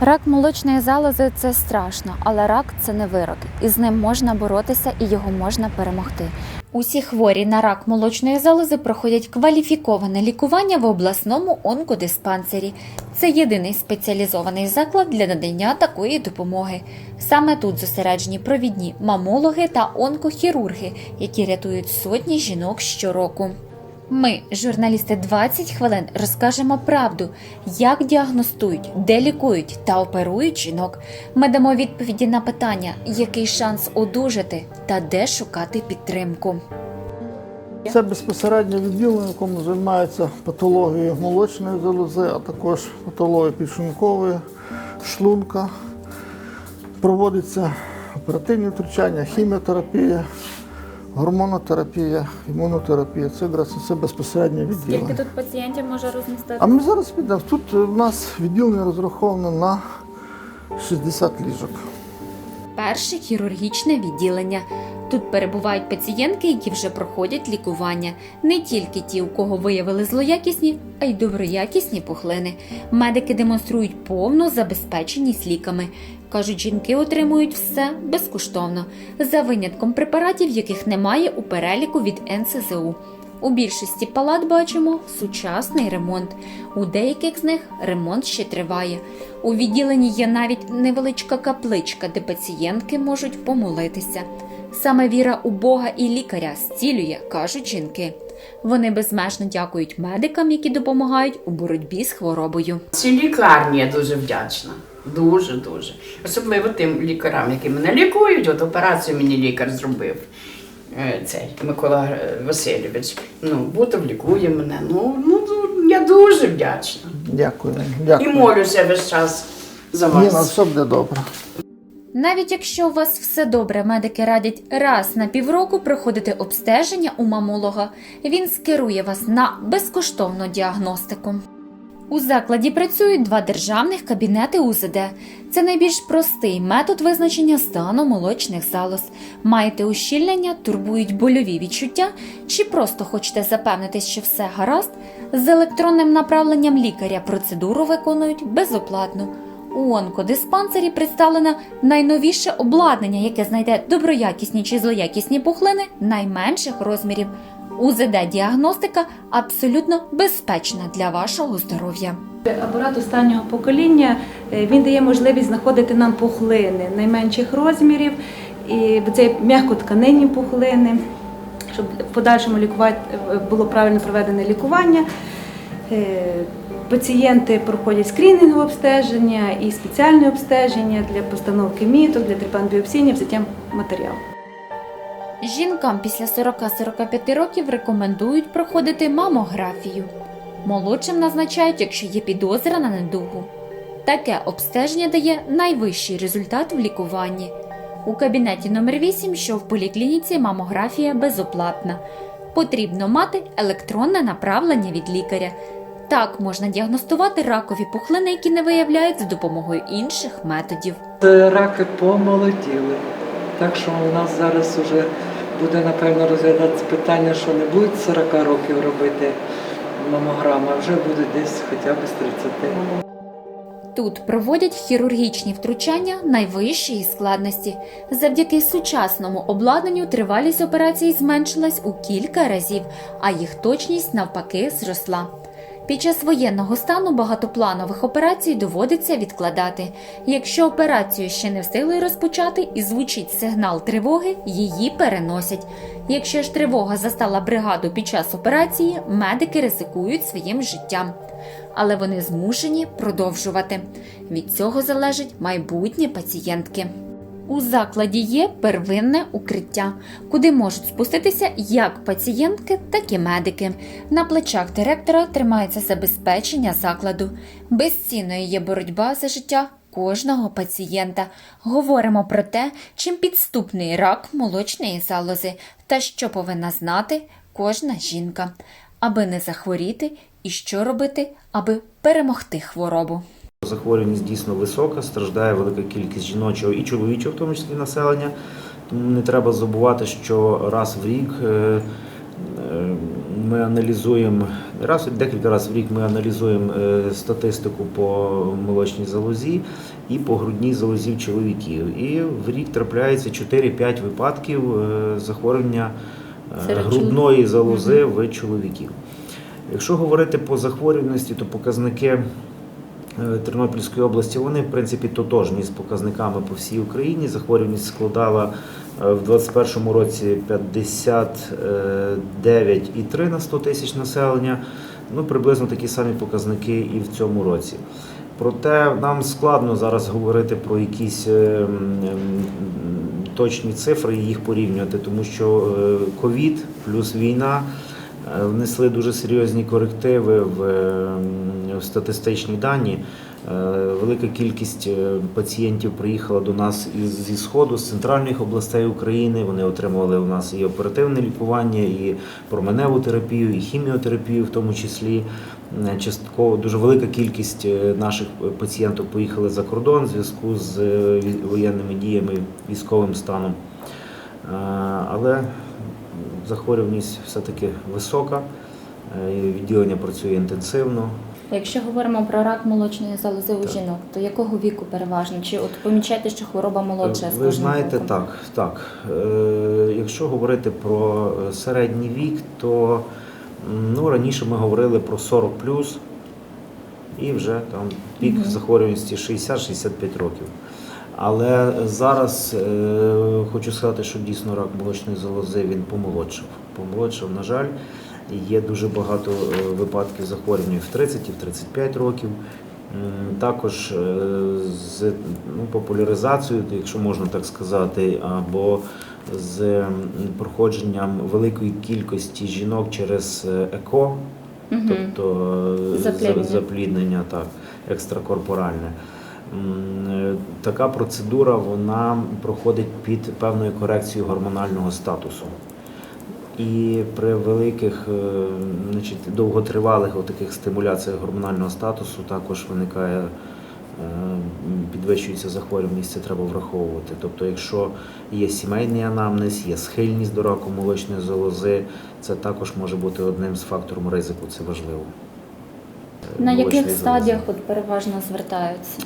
Рак молочної залози це страшно, але рак це не вирок, і з ним можна боротися і його можна перемогти. Усі хворі на рак молочної залози проходять кваліфіковане лікування в обласному онкодиспансері. Це єдиний спеціалізований заклад для надання такої допомоги. Саме тут зосереджені провідні мамологи та онкохірурги, які рятують сотні жінок щороку. Ми, журналісти 20 хвилин, розкажемо правду, як діагностують, де лікують та оперують жінок. Ми дамо відповіді на питання, який шанс одужати та де шукати підтримку. Це безпосередньо відділення, якому займаються патологією молочної залози, а також патологією підшлункової, шлунка. Проводиться оперативні втручання, хіміотерапія, гормонотерапія, імунотерапія. Це це безпосереднє відділення. тут пацієнтів може розмістити? А ми зараз підемо. Тут у нас відділення розраховано на 60 ліжок. Перше хірургічне відділення. Тут перебувають пацієнтки, які вже проходять лікування. Не тільки ті, у кого виявили злоякісні, а й доброякісні пухлини. Медики демонструють повну забезпеченість ліками. Кажуть, жінки отримують все безкоштовно, за винятком препаратів, яких немає у переліку від НСЗУ. У більшості палат бачимо сучасний ремонт. У деяких з них ремонт ще триває. У відділенні є навіть невеличка капличка, де пацієнтки можуть помолитися. Саме віра у Бога і лікаря зцілює, кажуть жінки. Вони безмежно дякують медикам, які допомагають у боротьбі з хворобою. Цій лікарні я дуже вдячна. Дуже дуже. Особливо тим лікарям, які мене лікують. От операцію мені лікар зробив. Е, Цей Микола Васильович. Ну, Бутов лікує мене. Ну, ну я дуже вдячна. Дякую. І молюся весь час за Ні, на все буде добре. Навіть якщо у вас все добре, медики радять раз на півроку проходити обстеження у мамолога. Він скерує вас на безкоштовну діагностику. У закладі працюють два державних кабінети УЗД. Це найбільш простий метод визначення стану молочних залоз. Маєте ущільнення, турбують больові відчуття, чи просто хочете запевнитись, що все гаразд. З електронним направленням лікаря процедуру виконують безоплатно. У онкодиспансері представлено найновіше обладнання, яке знайде доброякісні чи злоякісні пухлини найменших розмірів. УЗД-діагностика абсолютно безпечна для вашого здоров'я. Апарат останнього покоління е, він дає можливість знаходити нам пухлини найменших розмірів, і це м'якотканинні пухлини, щоб в подальшому лікувати е, було правильно проведене лікування. Е, Пацієнти проходять скринінгове обстеження і спеціальне обстеження для постановки міток, для трепанбіопсії, взяття матеріалу. Жінкам після 40-45 років рекомендують проходити мамографію. Молодшим назначають, якщо є підозра на недугу. Таке обстеження дає найвищий результат в лікуванні. У кабінеті номер 8 що в поліклініці мамографія безоплатна. Потрібно мати електронне направлення від лікаря. Так можна діагностувати ракові пухлини, які не виявляють за допомогою інших методів. Раки помолоділи. Так що у нас зараз вже буде напевно розглядатися питання, що не будуть 40 років робити мамограму, а вже буде десь хоча б з 30. Тут проводять хірургічні втручання найвищої складності. Завдяки сучасному обладнанню тривалість операцій зменшилась у кілька разів, а їх точність навпаки зросла. Під час воєнного стану багатопланових операцій доводиться відкладати. Якщо операцію ще не встигли розпочати і звучить сигнал тривоги, її переносять. Якщо ж тривога застала бригаду під час операції, медики ризикують своїм життям. Але вони змушені продовжувати. Від цього залежить майбутнє пацієнтки. У закладі є первинне укриття, куди можуть спуститися як пацієнтки, так і медики. На плечах директора тримається забезпечення закладу. Безцінною є боротьба за життя кожного пацієнта. Говоримо про те, чим підступний рак молочної залози та що повинна знати кожна жінка, аби не захворіти, і що робити, аби перемогти хворобу. Захворюваність дійсно висока, страждає велика кількість жіночого і чоловічого, в тому числі населення. Тому не треба забувати, що раз в рік е, е, ми аналізуємо Раз декілька разів в рік ми аналізуємо е, статистику по молочній залозі і по грудній залозі в чоловіків. І в рік трапляється 4-5 випадків захворювання Серед грудної залози в чоловіків. Якщо говорити по захворюваності, то показники Тернопільської області вони в принципі тотожні з показниками по всій Україні. Захворюваність складала е, в 2021 році 59,3 на 100 тисяч населення. Ну, приблизно такі самі показники і в цьому році. Проте нам складно зараз говорити про якісь е, точні цифри і їх порівнювати, тому що е, ковід плюс війна е, внесли дуже серйозні корективи е, в статистичні дані. Е, Велика кількість е, пацієнтів приїхала до нас із, зі сходу, з центральних областей України. Вони отримували у нас і оперативне лікування, і променеву терапію, і хіміотерапію, в тому числі. Е, Частково дуже велика кількість наших пацієнтів поїхали за кордон в зв'язку з воєнними діями, військовим станом. Але захворюваність все-таки висока, відділення працює інтенсивно. Якщо говоримо про рак молочної залози у Так. жінок, то якого віку переважно? Чи от помічаєте, що хвороба молодша? Ви знаєте, роком? так, так. Е, Якщо говорити про середній вік, то ну, раніше ми говорили про 40 плюс і вже там пік Мгм. захворюваності 60-65 років. Але зараз е, хочу сказати, що дійсно рак молочної залози він помолодшав. Помолодшав, на жаль, є дуже багато е, випадків захворювання в 30 і в 35 років. Також е, з ну, популяризацією, якщо можна так сказати, або з проходженням великої кількості жінок через е, ЕКО, Мгм. тобто Запліднення. запліднення, так, екстракорпоральне. Така процедура вона проходить під певною корекцією гормонального статусу. І при великих, е, значить, довготривалих таких стимуляціях гормонального статусу також виникає, е, підвищується захворюваність, це треба враховувати. Тобто, якщо є сімейний анамнез, є схильність до раку молочної залози, це також може бути одним з факторів ризику, це важливо. Е, На яких залози. стадіях от переважно звертаються?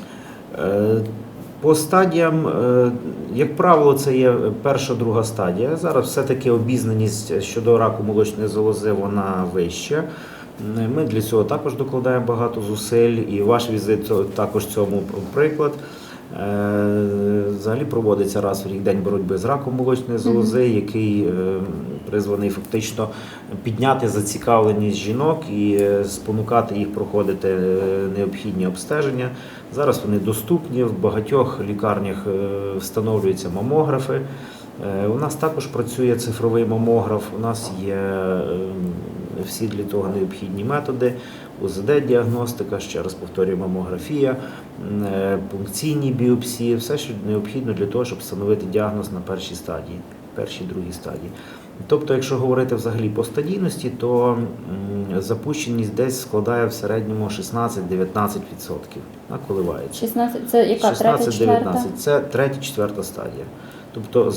По стадіям, е, як правило, це є перша, друга стадія. Зараз все-таки обізнаність щодо раку молочної залози вона вища. Ми для цього також докладаємо багато зусиль, і ваш візит також цьому приклад. Е, Взагалі проводиться раз в рік день боротьби з раком молочної залози, який е, призваний фактично підняти зацікавленість жінок і е, спонукати їх проходити е, необхідні обстеження. Зараз вони доступні в багатьох лікарнях е, встановлюються мамографи. У нас також працює цифровий мамограф. У нас є е, всі для того необхідні методи. УЗД-діагностика, ще раз повторюю, мамографія, пункційні біопсії, все, що необхідно для того, щоб встановити діагноз на першій стадії, першій другій стадії. Тобто, якщо говорити взагалі по стадійності, то запущеність десь складає в середньому 16-19%. На коливається. 16, це яка 16-19 це третя, четверта стадія. Тобто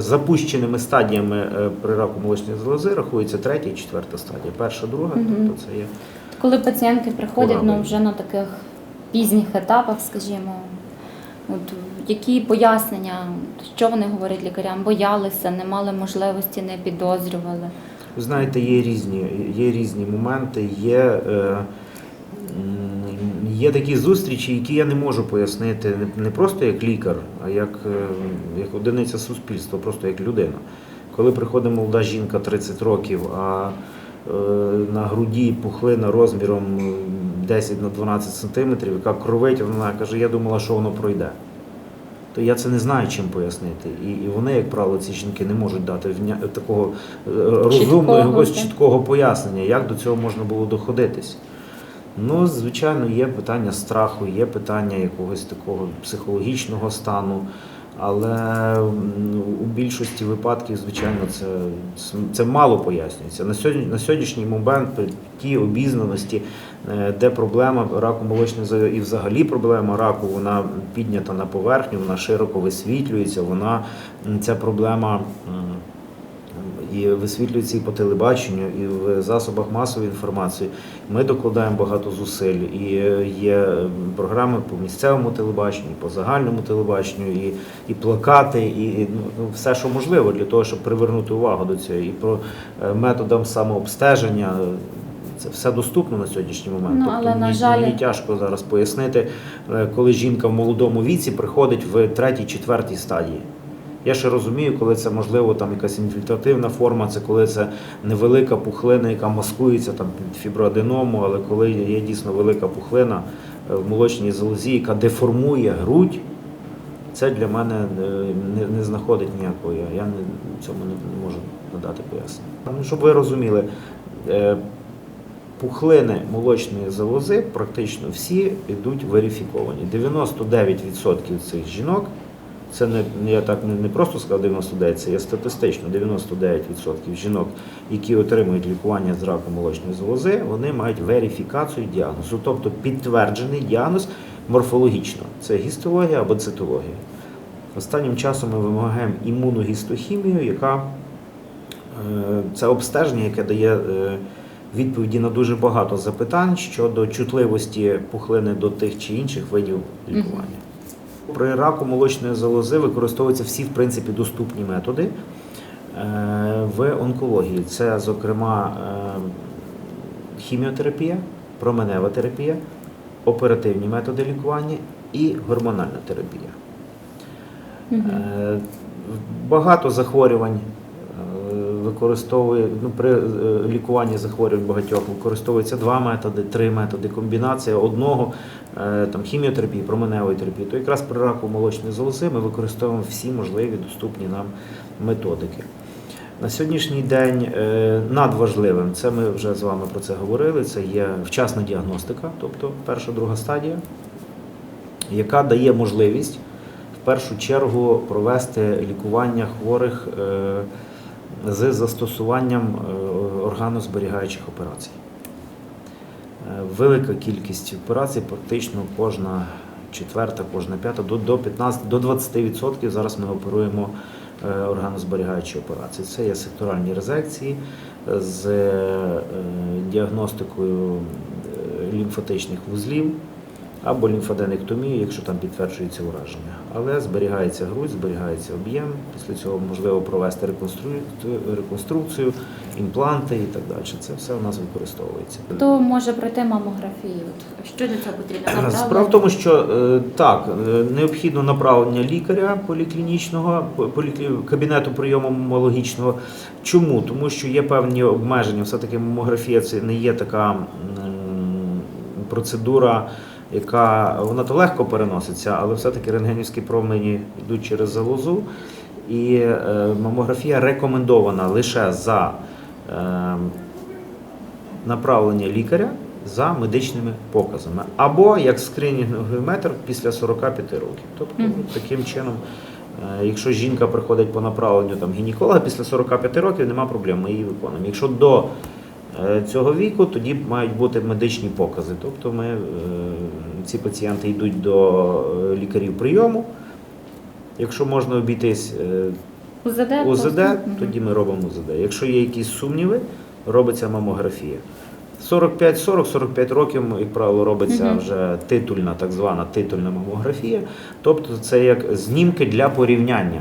запущеними стадіями е, при раку молочної залози рахується третя і четверта стадія. Перша, друга, Мгм. тобто це є. Коли пацієнтки приходять ну, вже на таких пізніх етапах, скажімо, от, які пояснення, що вони говорять лікарям, боялися, не мали можливості, не підозрювали. Ви знаєте, є різні, є різні моменти, є, е, є такі зустрічі, які я не можу пояснити не, просто як лікар, а як, е, як одиниця суспільства, просто як людина. Коли приходить молода жінка 30 років, а е, на груді пухлина розміром 10 на 12 сантиметрів, яка кровить, вона каже, я думала, що воно пройде. То я це не знаю, чим пояснити. І, і вони, як правило, ці жінки не можуть дати такого е, розумного якогось чіткого пояснення, як до цього можна було доходитись. Ну, звичайно, є питання страху, є питання якогось такого психологічного стану, але у більшості випадків, звичайно, це, це мало пояснюється. На сьогодні, на сьогоднішній момент при тій обізнаності, е, де проблема раку молочної і взагалі проблема раку, вона піднята на поверхню, вона широко висвітлюється, вона ця проблема. і висвітлюється і по телебаченню, і в засобах масової інформації. Ми докладаємо багато зусиль. І е, є програми по місцевому телебаченню, по загальному телебаченню, і, і плакати, і, і ну, ну, все, що можливо для того, щоб привернути увагу до цього. І про е, методам самообстеження. Це все доступно на сьогоднішній момент. Ну, але, тобто, на мені, жаль- мені тяжко зараз пояснити, е, коли жінка в молодому віці приходить в третій, четвертій стадії. Я ще розумію, коли це можливо там якась інфільтративна форма, це коли це невелика пухлина, яка маскується там під фіброаденому, але коли є дійсно велика пухлина е, в молочній залозі, яка деформує грудь, це для мене е, не, не знаходить ніякого. Я, не, цьому не можу надати пояснення. Щоб ви розуміли, пухлини молочної залози практично всі йдуть верифіковані. 99% цих жінок, це не я так не, просто сказав 99, це є статистично 99% жінок, які отримують лікування з раку молочної залози, вони мають верифікацію діагнозу, тобто підтверджений діагноз морфологічно. Це гістологія або цитологія. Останнім часом ми вимагаємо імуногістохімію, яка е, це обстеження, яке дає е, відповіді на дуже багато запитань щодо чутливості пухлини до тих чи інших видів лікування. При раку молочної залози використовуються всі, в принципі, доступні методи е, в онкології. Це, зокрема, е, хіміотерапія, променева терапія, оперативні методи лікування і гормональна терапія. Е, Багато захворювань використовує ну, при е, лікуванні захворювань багатьох використовуються два методи, три методи, комбінація одного е, там хіміотерапії, променевої терапії. То якраз при раку молочної залози ми використовуємо всі можливі доступні нам методики. На сьогоднішній день е, надважливим, це ми вже з вами про це говорили. Це є вчасна діагностика, тобто перша друга стадія, яка дає можливість в першу чергу провести лікування хворих з застосуванням е, органозберігаючих операцій. Е, Велика кількість операцій, практично кожна четверта, кожна п'ята, до, до 15, до 20% зараз ми оперуємо е, органозберігаючі операції. Це є секторальні резекції з діагностикою лімфатичних вузлів або лімфаденектомію, якщо там підтверджується ураження. Але зберігається грудь, зберігається об'єм. Після цього можливо провести реконструкцію, імпланти і так далі. Це все у нас використовується. Хто може пройти мамографію? Що для цього потрібно? Направлення? Справа в тому, що е, так, е, необхідно направлення лікаря поліклінічного, по- кабінету прийому мамологічного. Чому? Тому що є певні обмеження. Все-таки мамографія це не є така процедура, яка вона то легко переноситься, але все-таки рентгенівські промені йдуть через залозу. І е, мамографія рекомендована лише за е, направлення лікаря за медичними показами, або як скринінговий метр після 45 років. Тобто таким чином, е, якщо жінка приходить по направленню там, гінеколога після 45 років, нема проблем, ми її виконуємо. Якщо до цього віку, тоді мають бути медичні покази. Тобто ми, е, ці пацієнти йдуть до е, лікарів прийому. Якщо можна обійтись е, УЗД? УЗД, тоді ми робимо УЗД. Якщо є якісь сумніви, робиться мамографія. 45-40-45 років, як правило, робиться вже титульна, так звана титульна мамографія. Тобто це як знімки для порівняння.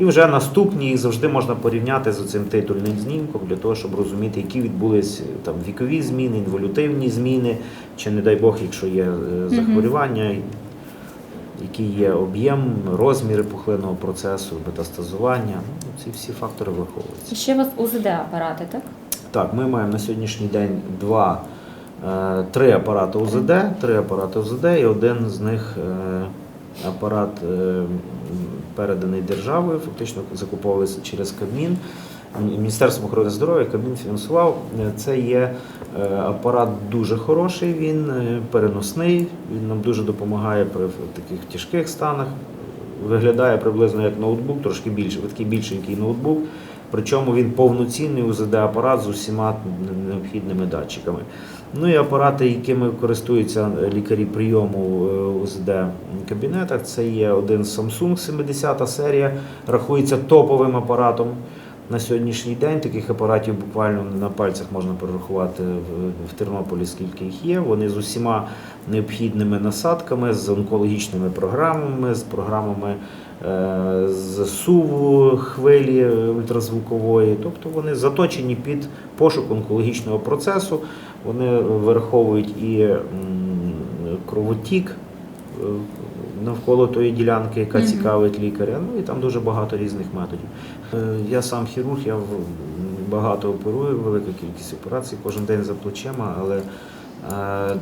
І вже наступні їх завжди можна порівняти з цим титульним знімком для того, щоб розуміти, які відбулись там вікові зміни, інволютивні зміни, чи не дай Бог, якщо є е, захворювання, який є об'єм, розміри пухлинного процесу, метастазування. Ну, ці всі фактори враховуються. І ще у вас УЗД апарати, так? Так, ми маємо на сьогоднішній день два, е, три апарати УЗД, три апарати УЗД, і один з них е, апарат е, переданий державою, фактично закуповувався через Кабмін. Міністерством охорони здоров'я Кабмін фінансував. Е, Це є е, апарат дуже хороший, він переносний, він нам дуже допомагає при таких тяжких станах. Виглядає приблизно як ноутбук, трошки більше, такий більшенький ноутбук. Причому він повноцінний УЗД-апарат з усіма необхідними датчиками. Ну і апарати, якими користуються лікарі прийому е, УЗД кабінетах, це є один Samsung 70 серія, рахується топовим апаратом. на сьогоднішній день. Таких апаратів буквально на пальцях можна перерахувати в, в Тернополі, скільки їх є. Вони з усіма необхідними насадками, з онкологічними програмами, з програмами з суву хвилі ультразвукової. Тобто вони заточені під пошук онкологічного процесу. Вони вираховують і кровотік е, навколо тої ділянки, яка цікавить лікаря. Ну і там дуже багато різних методів. Е, Я сам хірург, я багато оперую, велика кількість операцій кожен день за плечима, але е,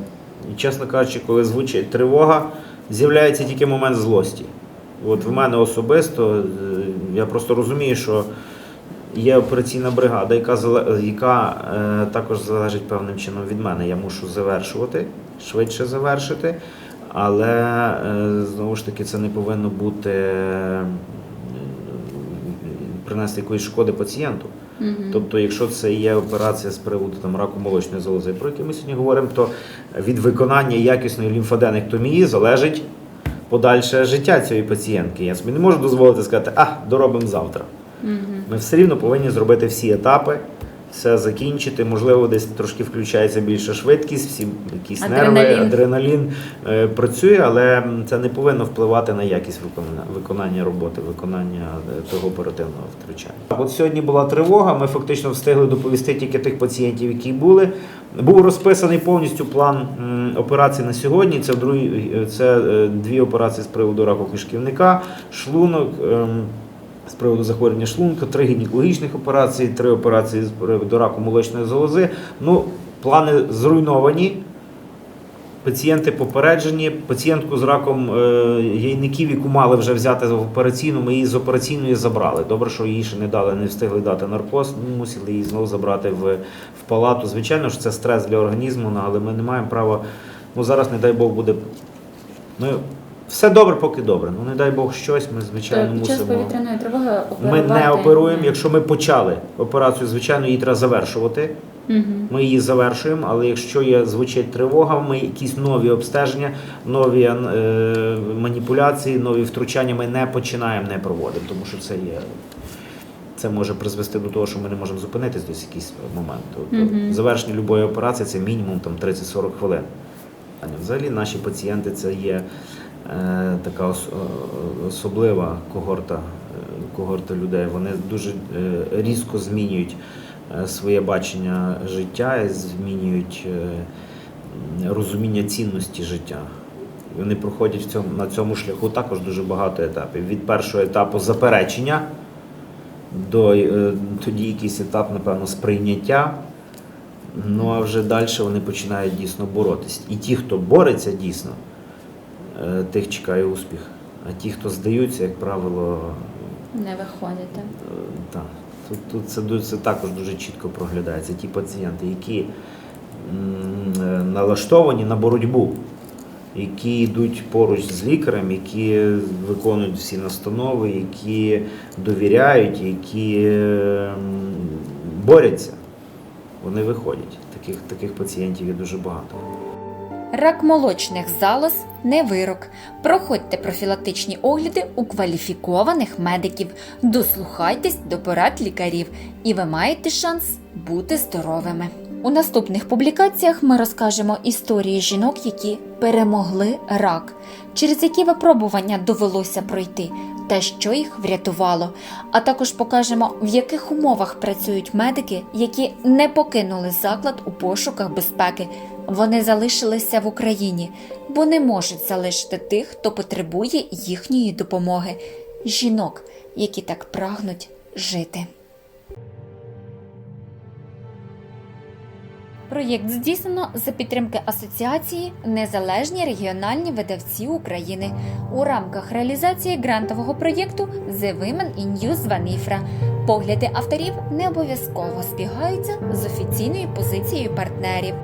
чесно кажучи, коли звучить тривога, з'являється тільки момент злості. От в мене особисто е, я просто розумію, що є операційна бригада, яка, яка е, також залежить певним чином від мене. Я мушу завершувати, швидше завершити. Але е, знову ж таки це не повинно бути е, принести якоїсь шкоди пацієнту. Мгм. Тобто, якщо це є операція з приводу там, раку молочної залози, про яку ми сьогодні говоримо, то від виконання якісної лімфоденектомії залежить подальше життя цієї пацієнтки. Я собі не можу дозволити сказати, а доробимо завтра. Угу. Ми все рівно повинні зробити всі етапи, все закінчити. Можливо, десь трошки включається більша швидкість, всі якісь нерви, Адреналін. адреналін е, працює, але це не повинно впливати на якість виконання, виконання роботи, виконання е, того оперативного втручання. От сьогодні була тривога. Ми фактично встигли доповісти тільки тих пацієнтів, які були. Був розписаний повністю план операцій на сьогодні. Це, другі, це е, дві операції з приводу раку кишківника, шлунок. З приводу захворювання шлунка, три гінекологічних операції, три операції з приводу раку молочної залози. Ну, плани зруйновані. Пацієнти попереджені. Пацієнтку з раком е, яйників, яку мали вже взяти в операційну, ми її з операційної забрали. Добре, що їй ще не дали, не встигли дати наркоз, ну, мусили її знову забрати в, в палату. Звичайно ж, це стрес для організму, ну, але ми не маємо права. Ну зараз, не дай Бог, буде. Ми, все добре, поки добре. Ну не дай Бог щось, ми звичайно Під час мусимо. повітряної тривоги Ми оперувати не оперуємо. Якщо ми почали операцію, звичайно, її треба завершувати. Мгм. Ми її завершуємо, але якщо є звучить тривога, ми якісь нові обстеження, нові е, маніпуляції, нові втручання ми не починаємо, не проводимо, тому що це є. Це може призвести до того, що ми не можемо зупинитись десь якийсь момент. Тобто Мгм. Завершення будь-якої операції це мінімум там 30-40 хвилин. А Взагалі наші пацієнти це є така е, особлива когорта, е, когорта людей. Вони дуже е, різко змінюють своє бачення життя, і змінюють розуміння цінності життя. Вони проходять в цьому, на цьому шляху також дуже багато етапів. Від першого етапу заперечення до тоді якийсь етап, напевно, сприйняття. Ну а вже далі вони починають дійсно боротись. І ті, хто бореться дійсно, тих чекає успіх. А ті, хто здаються, як правило, Не виходите. Е, Так. Тут, тут це, це також дуже чітко проглядається. Ті пацієнти, які е, налаштовані на боротьбу, які йдуть поруч з лікарем, які виконують всі настанови, які довіряють, які е, м, борються, вони виходять. Таких, таких пацієнтів є дуже багато. Рак молочних залоз не вирок. Проходьте профілактичні огляди у кваліфікованих медиків, дослухайтесь до порад лікарів, і ви маєте шанс бути здоровими. У наступних публікаціях ми розкажемо історії жінок, які перемогли рак, через які випробування довелося пройти, та що їх врятувало. А також покажемо, в яких умовах працюють медики, які не покинули заклад у пошуках безпеки. Вони залишилися в Україні, бо не можуть залишити тих, хто потребує їхньої допомоги жінок, які так прагнуть жити. Проєкт здійснено за підтримки Асоціації Незалежні регіональні видавці України у рамках реалізації грантового проєкту The Women in News Vanifra». Погляди авторів не обов'язково збігаються з офіційною позицією партнерів.